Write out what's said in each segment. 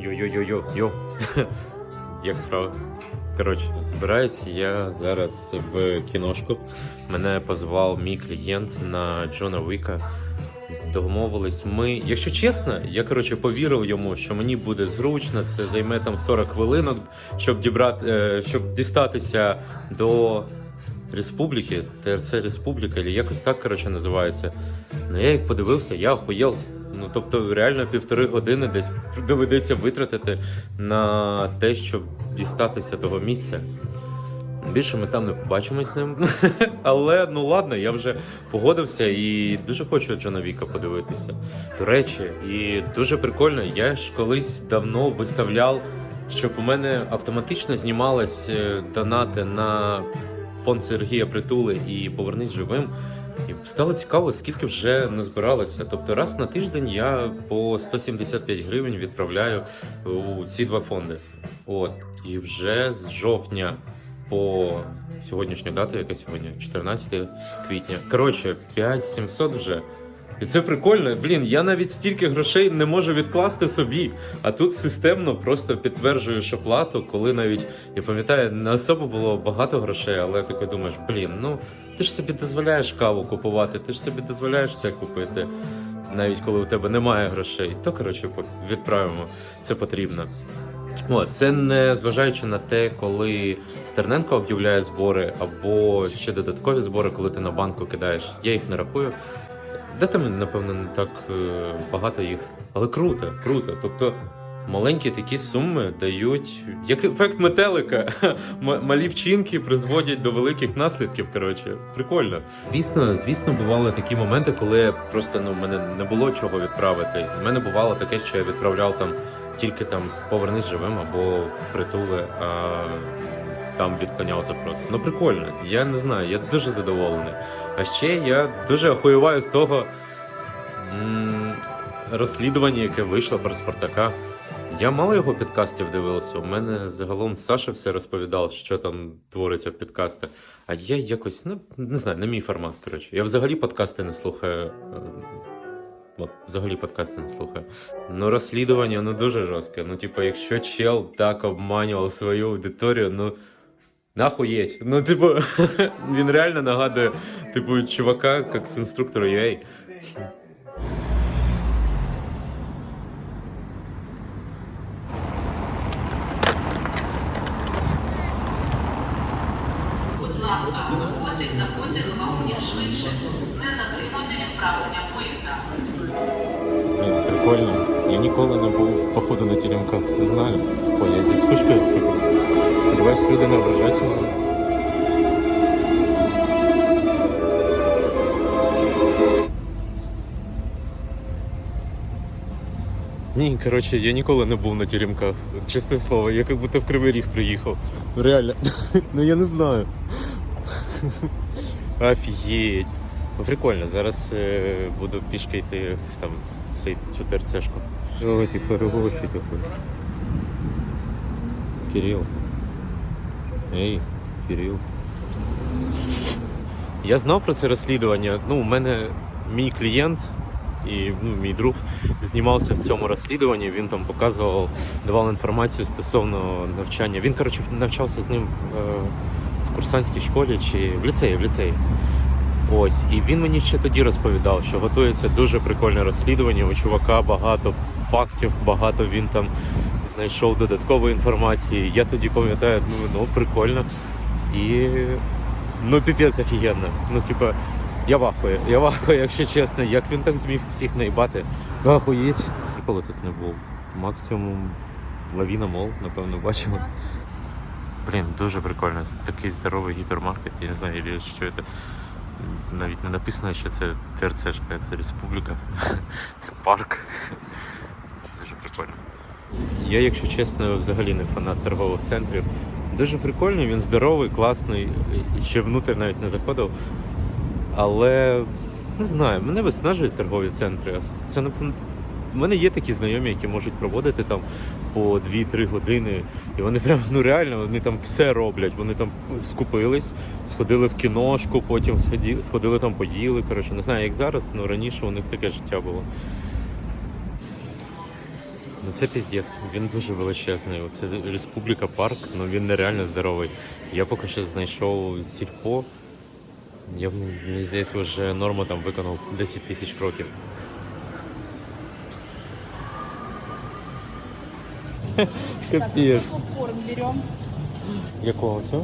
Йо-йо-йо-йо-йо. Як справа? Коротше, збираюся я зараз в кіношку. Мене позвав мій клієнт на Джона Віка. Домовились ми. Якщо чесно, я коротше повірив йому, що мені буде зручно, це займе там 40 хвилинок, щоб дібрати, е, щоб дістатися до республіки, ТРЦ Республіка, або якось так коротше називається. Ну я як подивився, я охуєл. Ну тобто, реально півтори години десь доведеться витратити на те, щоб дістатися того місця. Більше ми там не побачимось з ним. Але ну ладно, я вже погодився і дуже хочу Джона Віка подивитися. До речі, і дуже прикольно, я ж колись давно виставляв, щоб у мене автоматично знімались е, донати на фонд Сергія Притули і Повернись живим. І стало цікаво, скільки вже назбиралося. Тобто раз на тиждень я по 175 гривень відправляю у ці два фонди. От. І вже з жовтня по сьогоднішню дату, яка сьогодні, 14 квітня. Коротше, 5700 вже. І це прикольно. Блін, я навіть стільки грошей не можу відкласти собі. А тут системно просто підтверджуєш оплату, коли навіть я пам'ятаю, не особо було багато грошей, але ти думаєш, блін, ну ти ж собі дозволяєш каву купувати, ти ж собі дозволяєш те купити, навіть коли у тебе немає грошей. То коротше відправимо. Це потрібно. О, це не зважаючи на те, коли Стерненко об'являє збори, або ще додаткові збори, коли ти на банку кидаєш. Я їх не рахую. Де там, напевно, не так е, багато їх. Але круто, круто. Тобто маленькі такі суми дають як ефект метелика. Малі вчинки призводять до великих наслідків. Коротше, прикольно. Звісно, звісно, бували такі моменти, коли просто ну в мене не було чого відправити. У мене бувало таке, що я відправляв там тільки там в повернись живим або в притули. А... Там відклоняв запрос. Ну прикольно, я не знаю, я дуже задоволений. А ще я дуже охуєваю з того м- розслідування, яке вийшло про Спартака. Я мало його підкастів дивився. У мене загалом Саша все розповідав, що там твориться в підкастах. А я якось, ну не знаю, не мій формат. Коротше. Я взагалі подкасти не слухаю. е, От, взагалі подкасти не слухаю. Ну, розслідування ну дуже жорстке. Ну, типу, якщо чел так обманював свою аудиторію, ну. Нахуєть. Ну, типу, він реально нагадує, типу, чувака, як з інструктора UA. Будь ласка, виходьте і заходьте до вагонів швидше. Не затримуйте відправлення поїзда. Блін, прикольно. Ніколи не був походу на теремках, не знаю. Ой, я зі скучкою скільки. Сподіваюсь, люди не ображаються на мене. Ні, коротше, я ніколи не був на теремках. Чесне слово, я як будто в Кривий Ріг приїхав. Реально. ну я не знаю. Офігеть. Ну, прикольно, зараз е, буду пішки йти в цю терцешку. Ти хороший такий? Кирил. Ей, Кирил. Я знав про це розслідування. Ну, у мене мій клієнт і ну, мій друг знімався в цьому розслідуванні. Він там показував, давав інформацію стосовно навчання. Він, коротше, навчався з ним е, в курсантській школі чи в ліцеї, в ліцеї. Ось, і він мені ще тоді розповідав, що готується дуже прикольне розслідування. У чувака багато фактів, багато він там знайшов додаткової інформації. Я тоді пам'ятаю, ну, ну прикольно. І ну піпець офігенно. Ну, типа, я вахую, я вахую, якщо чесно, як він так зміг всіх наїбати. Ахуєть. Ніколи тут не був. Максимум лавіна мол, напевно, бачимо. Блін, дуже прикольно. Такий здоровий гіпермаркет, я не знаю, що це. Навіть не написано, що це ТРЦшка, це республіка. Це парк. Дуже прикольно. Я, якщо чесно, взагалі не фанат торгових центрів. Дуже прикольний, він здоровий, класний, і ще внутрі навіть не заходив. Але не знаю, мене виснажують торгові центри. Це не у мене є такі знайомі, які можуть проводити там по 2-3 години, і вони прям ну реально вони там все роблять. Вони там скупились, сходили в кіношку, потім сходили там, поїли. Коротше, не знаю, як зараз, але раніше у них таке життя було. Ну це піздець, він дуже величезний. Це Республіка Парк, ну він нереально здоровий. Я поки що знайшов сільпо. Я мені здається, вже норму там виконав 10 тисяч кроків. Попкорн берем. Якого все?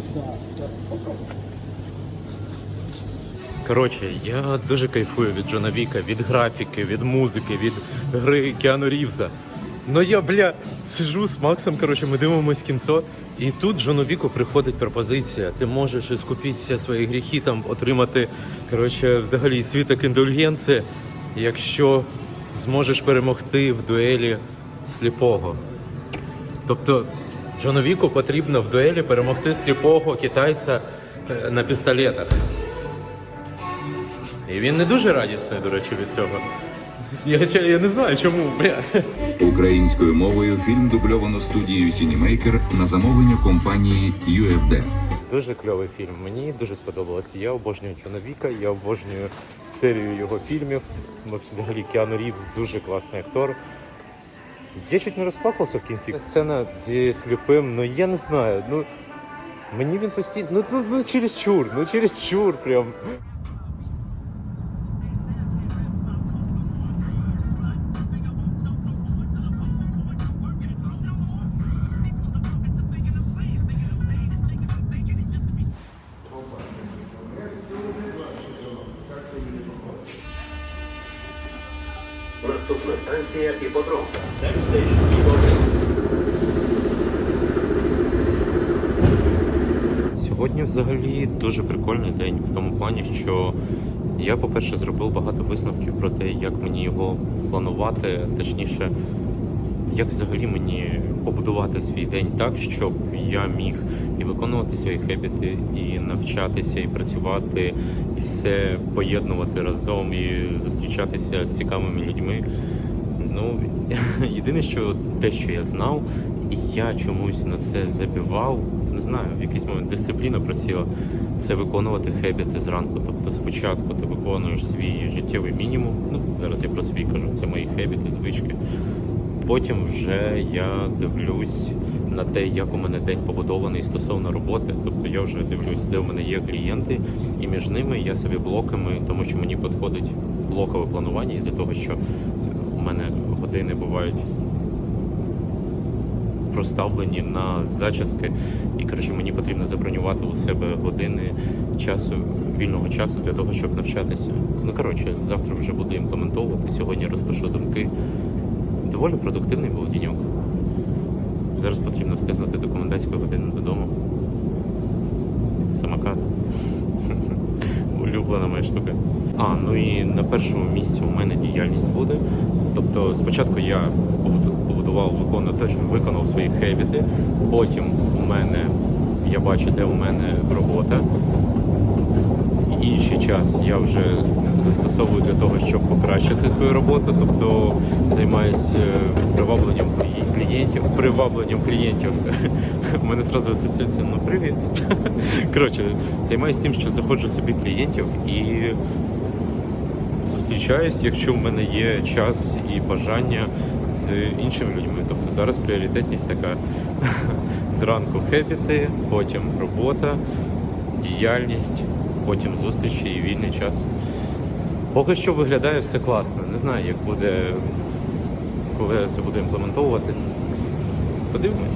Коротше, я дуже кайфую від Джона Віка, від графіки, від музики, від гри Кіану Рівза. Ну я, бля, сижу з Максом, коротше, ми дивимось кінцо, і тут Джону Віку приходить пропозиція. Ти можеш іскупити всі свої гріхи, там отримати, коротше, взагалі світок індульгенції, якщо зможеш перемогти в дуелі сліпого. Тобто Джону Віку потрібно в дуелі перемогти сліпого китайця е, на пістолетах. І він не дуже радісний, до речі, від цього. Я, я не знаю чому, бля. Українською мовою фільм дубльовано студією Сінімейкер на замовлення компанії UFD. Дуже кльовий фільм. Мені дуже сподобалося. Я обожнюю Джона Віка, я обожнюю серію його фільмів. Взагалі Кіану Рівз дуже класний актор. Я чуть не розплакався в кінці. Сцена зі сліпим, ну я не знаю. Ну мені він постійно. Ну, ну, ну через чур, ну через чур прям. Станція іподром. Сьогодні взагалі дуже прикольний день в тому плані, що я, по-перше, зробив багато висновків про те, як мені його планувати, точніше, як взагалі мені побудувати свій день так, щоб я міг і виконувати свої хебіти, і навчатися, і працювати, і все поєднувати разом, і зустрічатися з цікавими людьми. Ну, єдине, що те, що я знав, і я чомусь на це забивав, не знаю, в якийсь момент дисципліна просіла, це виконувати хебіти зранку. Тобто спочатку ти виконуєш свій життєвий мінімум. Ну, зараз я про свій кажу, це мої хебіти, звички. Потім вже я дивлюсь на те, як у мене день побудований стосовно роботи. Тобто я вже дивлюсь, де у мене є клієнти, і між ними я собі блоками, тому що мені підходить блокове планування із-за того, що у мене години бувають проставлені на зачіски, і коротше мені потрібно забронювати у себе години часу, вільного часу для того, щоб навчатися. Ну коротше, завтра вже буду імплементовувати. Сьогодні розпишу думки. Доволі продуктивний був діньок. Зараз потрібно встигнути до комендантської години додому. Самокат. Улюблена моя штука. А, ну і на першому місці у мене діяльність буде. Тобто спочатку я побудував, виконав, точно виконав свої хебіти. Потім у мене я бачу, де у мене робота. Інший час я вже застосовую для того, щоб покращити свою роботу, тобто займаюся привабленням клієнтів, привабленням клієнтів. У мене зразу асоціація, ну привіт. Коротше, займаюся тим, що знаходжу собі клієнтів і зустрічаюсь, якщо в мене є час і бажання з іншими людьми. Тобто зараз пріоритетність така зранку хебіти, потім робота, діяльність, потім зустрічі і вільний час. Поки що виглядає все класно. Не знаю, як буде, коли це буду імплементовувати. Подивимось.